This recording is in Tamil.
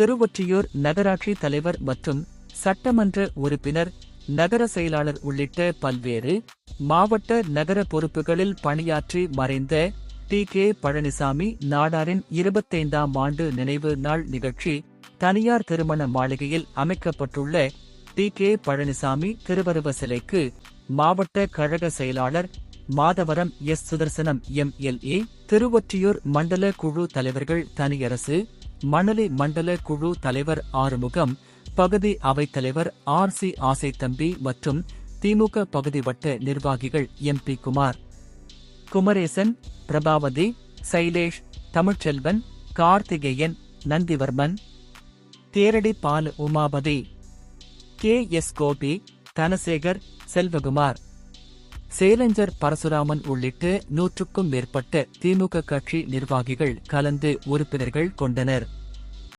திருவொற்றியூர் நகராட்சி தலைவர் மற்றும் சட்டமன்ற உறுப்பினர் நகர செயலாளர் உள்ளிட்ட பல்வேறு மாவட்ட நகர பொறுப்புகளில் பணியாற்றி மறைந்த டி. கே. பழனிசாமி நாடாரின் இருபத்தைந்தாம் ஆண்டு நினைவு நாள் நிகழ்ச்சி தனியார் திருமண மாளிகையில் அமைக்கப்பட்டுள்ள டி. கே. பழனிசாமி திருவருவ சிலைக்கு மாவட்ட கழக செயலாளர் மாதவரம் எஸ். சுதர்சனம் எம்எல்ஏ திருவொற்றியூர் மண்டல குழு தலைவர்கள் தனியரசு மணலி மண்டல குழு தலைவர் ஆறுமுகம் பகுதி அவைத்தலைவர் ஆர் சி தம்பி மற்றும் திமுக பகுதி வட்ட நிர்வாகிகள் M P Kumar. Kumaresan Prabhavathi Shailesh Tamilselvan Karthikeyan Nandhivarman. Theradi Pal Umapathi. K S Gopi Dhanasekar Selvakumar. Challenger Parasuraman உள்ளிட்ட நூற்றுக்கும் மேற்பட்ட திமுக கட்சி நிர்வாகிகள் கலந்து உறுப்பினர்கள் கொண்டனர்.